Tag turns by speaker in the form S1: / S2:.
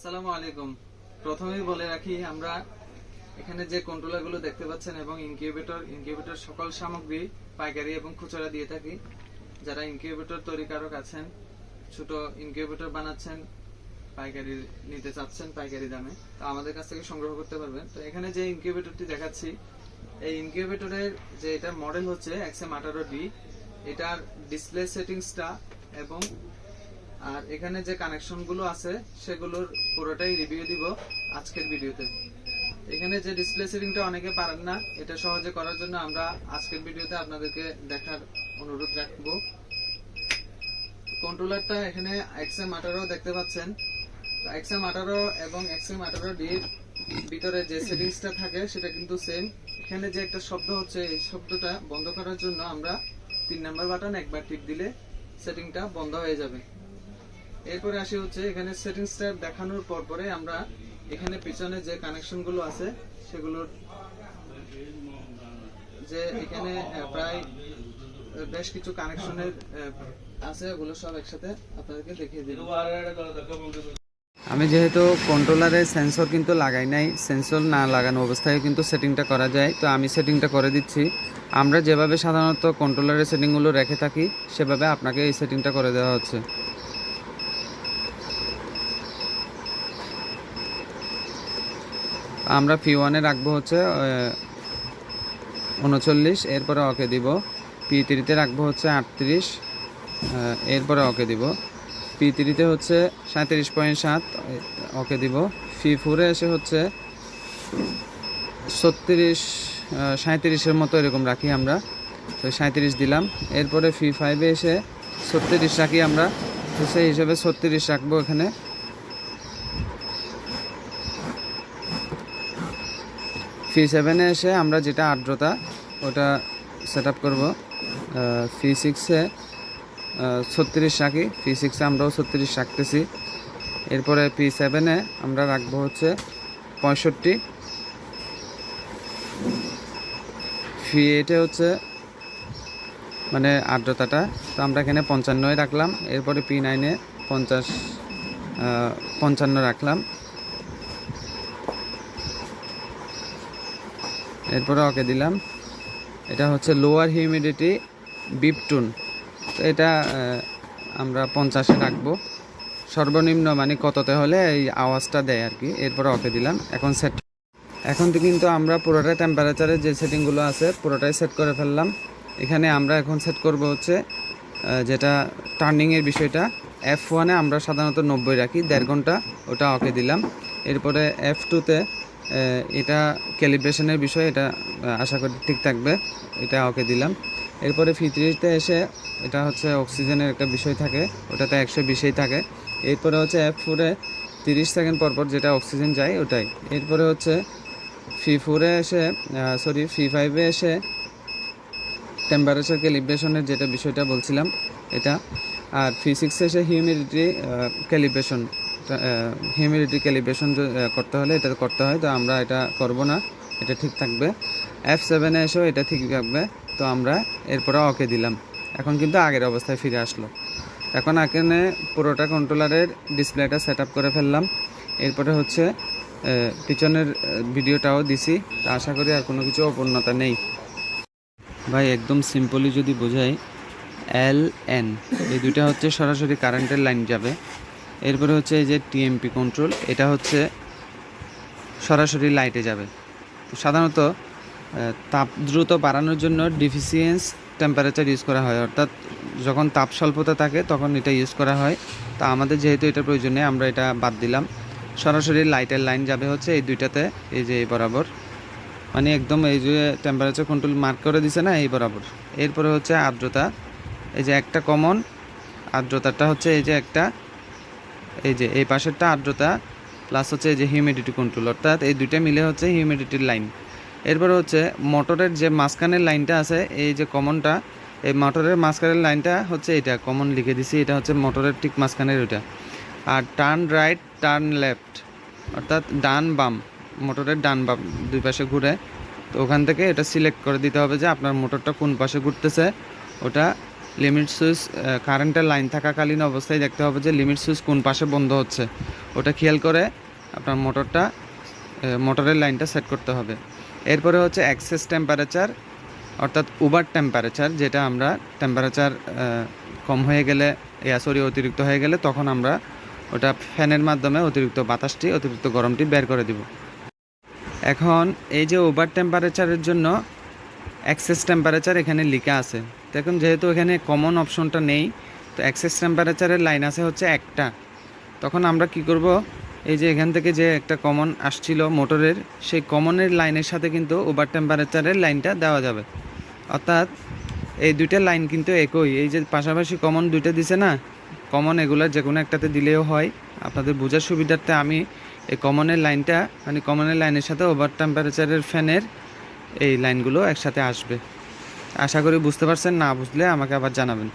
S1: আসসালামু আলাইকুম। প্রথমেই বলে রাখি, আমরা এখানে যে কন্ট্রোলারগুলো দেখতে পাচ্ছেন এবং ইনকিউবেটর ইনকিউবেটর সকল সামগ্রী, পাইকারি এবং খুচরা দিয়ে থাকি। যারা ইনকিউবেটর তৈরিকারক আছেন, ছোট ইনকিউবেটর বানাচ্ছেন, পাইকারি নিতে চাচ্ছেন পাইকারি দামে, তো আমাদের কাছ থেকে সংগ্রহ করতে পারবেন। তো এখানে যে ইনকিউবেটরটি দেখাচ্ছি, এই ইনকিউবেটরের যে এটার মডেল হচ্ছে এক্সএম আঠারো ডি, এটার ডিসপ্লে সেটিংসটা এবং আর এখানে যে কানেকশনগুলো আছে, সেগুলোর পুরোটাই রিভিউ দিব আজকের ভিডিওতে। এখানে যে ডিসপ্লে সেটিংটা অনেকে পারেন না, এটা সহজে করার জন্য আমরা আজকের ভিডিওতে আপনাদেরকে দেখার অনুরোধ রাখব। কন্ট্রোলারটা এখানে এক্সএম আঠারো দেখতে পাচ্ছেন। এক্সএম আঠারো এবং এক্সএম আঠারো ডির ভিতরে যে সেটিংসটা থাকে, সেটা কিন্তু সেম এখানে যে একটা শব্দ হচ্ছে, এই শব্দটা বন্ধ করার জন্য আমরা তিন নাম্বার বাটন একবার টিপ দিলে সেটিংটা বন্ধ হয়ে যাবে। এরপরে আসি হচ্ছে, এখানে সেটিংসটা দেখানোর পর পরে আমরা এখানে পিছনে যে কানেকশনগুলো আছে, সেগুলোর যে এখানে প্রায় বেশ কিছু কানেকশনের আছে, ওগুলো সব একসাথে আপনাদেরকে দেখিয়ে দিই। আমি যেহেতু কন্ট্রোলারে সেন্সর কিন্তু লাগাই নাই সেন্সর না লাগানো অবস্থায় কিন্তু সেটিংটা করা যায়, তো আমি সেটিংটা করে দিচ্ছি। আমরা যেভাবে সাধারণত কন্ট্রোলারের সেটিংগুলো রেখে থাকি, সেভাবে আপনাকে এই সেটিংটা করে দেওয়া হচ্ছে। আমরা পি ওয়ানে রাখব হচ্ছে উনচল্লিশ, এরপরে ওকে দিব। পি থ্রিতে রাখব হচ্ছে আটত্রিশ এরপরে ওকে দিব। পি থ্রিতে হচ্ছে সাঁত্রিশ পয়েন্ট সাত, ওকে দিব। ফি ফোরে এসে হচ্ছে ছত্রিশ সাঁত্রিশের মতো এরকম রাখি আমরা। তো সাঁত্রিশ দিলাম। এরপরে ফি ফাইভে এসে ছত্রিশ রাখি আমরা। তো সেই হিসাবে ছত্রিশ রাখব এখানে। ফি সেভেনে এসে আমরা যেটা আর্দ্রতা, ওটা সেট আপ করব ফি সিক্সে ছত্রিশ রাখি ফি সিক্সে আমরাও ছত্রিশ রাখতেছি এরপরে পি সেভেনে আমরা রাখব হচ্ছে পঁয়ষট্টি। ফি এইটে হচ্ছে মানে আর্দ্রতাটা। তো আমরা এখানে পঞ্চান্নই রাখলাম। এরপরে পি নাইনে পঞ্চাশ পঞ্চান্ন রাখলাম। এরপরে ওকে দিলাম। এটা হচ্ছে লোয়ার হিউমিডিটি বিপটুন। তো এটা আমরা পঞ্চাশে রাখব। সর্বনিম্ন মানে কততে হলে এই আওয়াজটা দেয় আর কি। এরপরে ওকে দিলাম। এখন সেট এখন তো কিন্তু আমরা পুরোটাই টেম্পারেচারের যে সেটিংগুলো আছে, পুরোটাই সেট করে ফেললাম। এখানে আমরা এখন সেট করব হচ্ছে যেটা টার্নিংয়ের বিষয়টা। এফ ওয়ানে আমরা সাধারণত নব্বই রাখি, দেড় ঘণ্টা, ওটা ওকে দিলাম। এরপরে এফ টুতে এটা ক্যালিব্রেশনের বিষয়, এটা আশা করি ঠিক থাকবে, এটা ওকে দিলাম। এরপরে ফিত্রিতে এসে এটা হচ্ছে অক্সিজেনের একটা বিষয় থাকে, ওটাতে একশো বিশেই থাকে। এরপরে হচ্ছে এফ ফোরে তিরিশ সেকেন্ড পর পর যেটা অক্সিজেন যায়, ওটাই। এরপরে হচ্ছে ফি ফোরে এসে সরি ফি ফাইভে এসে টেম্পারেচার ক্যালিব্রেশনের যেটা বিষয়টা বলছিলাম, এটা। আর ফি সিক্সে এসে হিউমিডিটি ক্যালিব্রেশন হিউমিডিটি ক্যালিব্রেশন করতে হলে এটা করতে হয়, তো আমরা এটা করব না, এটা ঠিক থাকবে। এফ সেভেনে এসেও এটা ঠিক থাকবে, তো আমরা এরপরে ওকে দিলাম। এখন কিন্তু আগের অবস্থায় ফিরে আসলো। এখন এখানে পুরোটা কন্ট্রোলারের ডিসপ্লেটা সেট করে ফেললাম। এরপরে হচ্ছে পিছনের ভিডিওটাও দিছি। আশা করি আর কোনো কিছু অপূর্ণতা নেই। ভাই, একদম সিম্পলি যদি বোঝাই এল এন এই দুইটা হচ্ছে সরাসরি কারেন্টের লাইন যাবে। এরপরে হচ্ছে এই যে টিএমপি কন্ট্রোল এটা হচ্ছে সরাসরি লাইটে যাবে। সাধারণত তাপ দ্রুত বাড়ানোর জন্য ডিফিসিয়েন্স টেম্পারেচার ইউজ করা হয়। অর্থাৎ যখন তাপ স্বল্পতা থাকে, তখন এটা ইউজ করা হয়। তা আমাদের যেহেতু এটা প্রয়োজন আমরা এটা বাদ দিলাম। সরাসরি লাইটের লাইন যাবে হচ্ছে এই দুইটাতে, এই যে এই বরাবর। মানে একদম এই যে টেম্পারেচার কন্ট্রোল মার্ক করে দিছে না, এই বরাবর। এরপরে হচ্ছে আর্দ্রতা। এই যে একটা কমন আর্দ্রতাটা হচ্ছে এই যে একটা। এই যে, এই পাশেরটা আর্দ্রতা প্লাস হচ্ছে এই যে হিউমিডিটি কন্ট্রোল অর্থাৎ এই দুইটা মিলে হচ্ছে হিউমিডিটির লাইন এরপরে হচ্ছে মোটরের যে মাঝখানের লাইনটা আছে, এই যে কমনটা এই মোটরের মাঝখানের লাইনটা হচ্ছে এটা কমন লিখে দিছি, এটা হচ্ছে মোটরের ঠিক মাঝখানের ওইটা। আর টার্ন রাইট টার্ন লেফট অর্থাৎ ডান বাম মোটরের ডান বাম দুই পাশে ঘুরে, তো ওখান থেকে এটা সিলেক্ট করে দিতে হবে যে আপনার মোটরটা কোন পাশে ঘুরতেছে, ওটা লিমিট সুইচ কারেন্টের লাইন থাকাকালীন অবস্থায় দেখতে হবে যে লিমিট সুইচ কোন পাশে বন্ধ হচ্ছে। ওটা খেয়াল করে আপনার মোটরটা মোটরের লাইনটা সেট করতে হবে। এরপরে হচ্ছে অ্যাক্সেস টেম্পারেচার অর্থাৎ উবার টেম্পারেচার যেটা আমরা টেম্পারেচার কম হয়ে গেলে সরি অতিরিক্ত হয়ে গেলে তখন আমরা ওটা ফ্যানের মাধ্যমে অতিরিক্ত বাতাসটি, অতিরিক্ত গরমটি বের করে দিব। এখন এই যে ওভার টেম্পারেচারের জন্য অ্যাক্সেস টেম্পারেচার এখানে লেখা আছে। দেখুন যেহেতু এখানে কমন অপশনটা নেই, তো অ্যাক্সেস টেম্পারেচারের লাইন আছে হচ্ছে একটা। তখন আমরা কি করব? এই যে এখান থেকে যে একটা কমন আসছিল মোটরের, সেই কমনের লাইনের সাথে কিন্তু ওভার টেম্পারেচারের লাইনটা দেওয়া যাবে। অর্থাৎ এই দুইটা লাইন কিন্তু একই। এই যে পাশাপাশি কমন দুইটা দিছে না কমন এগুলার যে কোনো একটাতে দিলেও হয়। আপনাদের বোঝার সুবিধার্থে আমি এই কমনের লাইনটা মানে কমনের লাইনের সাথে ওভার টেম্পারেচারের ফ্যানের এই লাইনগুলো একসাথে আসবে। আশা করি বুঝতে পারছেন না বুঝলে আমাকে আবার জানাবেন।